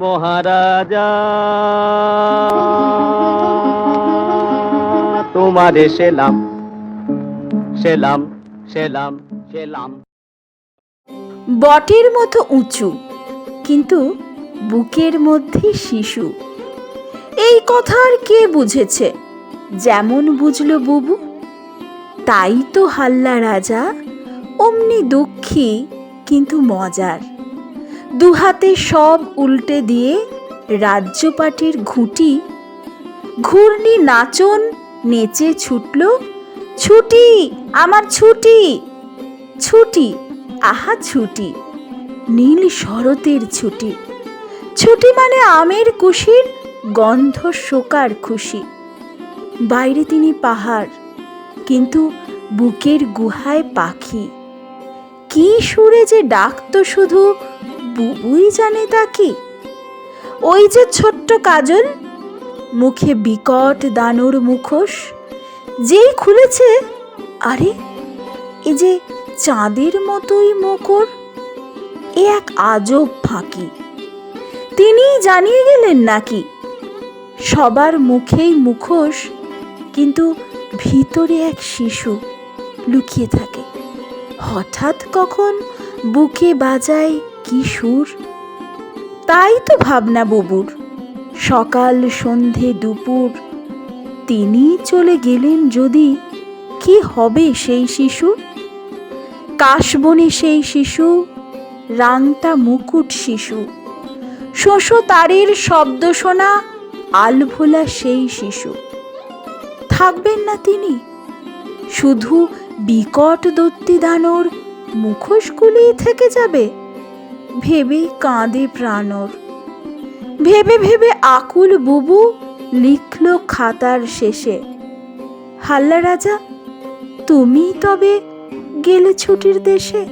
মহারাজা। তোমারে সেলাম সেলাম সেলাম সেলাম। বটের মতো উঁচু, কিন্তু বুকের মধ্যে শিশু। এই কথা আর কে বুঝেছে? যেমন বুঝল বুবু, তাই তো হাল্লা রাজা, অমনি দুঃখী, কিন্তু মজার। দুহাতে সব উল্টে দিয়ে রাজ্যপাটির ঘুঁটি। ঘূর্ণি নাচন নেচে ছুটল, ছুটি, আমার ছুটি ছুটি, আহা ছুটি, নীল শরতের ছুটি। ছুটি মানে আমের কুশির গন্ধ শোকার খুশি। বাইরে তিনি পাহাড়, কিন্তু বুকের গুহায় পাখি। কি সুরে যে ডাকতো শুধু বুবুই জানে তা কি? ওই যে ছোট্ট কাজল, মুখে বিকট দানুর মুখোশ, যেই খুলেছে, আরে, এ যে চাঁদের মতোই মকর, এ এক আজব ফাঁকি। তিনিই জানিয়ে গেলেন নাকি, সবার মুখেই মুখোশ, কিন্তু ভিতরে এক শিশু লুকিয়ে থাকে। হঠাৎ কখন বুকে বাজায় কি সুর? তাই তো ভাবনা বুবুর। সকাল, সন্ধে, দুপুর। তিনি চলে গেলেন যদি কি হবে সেই শিশু? কাশবনে সেই শিশু রাংটা মুকুট শিশু। শোষো তারের শব্দ শোনা, আলভোলা সেই শিশু। থাকবেন না তিনি? শুধু বিকট দত্তি দানর মুখোশগুলিই থেকে যাবে। ভেবে কাঁদে প্রাণর। ভেবে ভেবে আকুল বুবু লিখল খাতার শেষে, হাল্লা রাজা তুমি তবে গেলে ছুটির দেশে?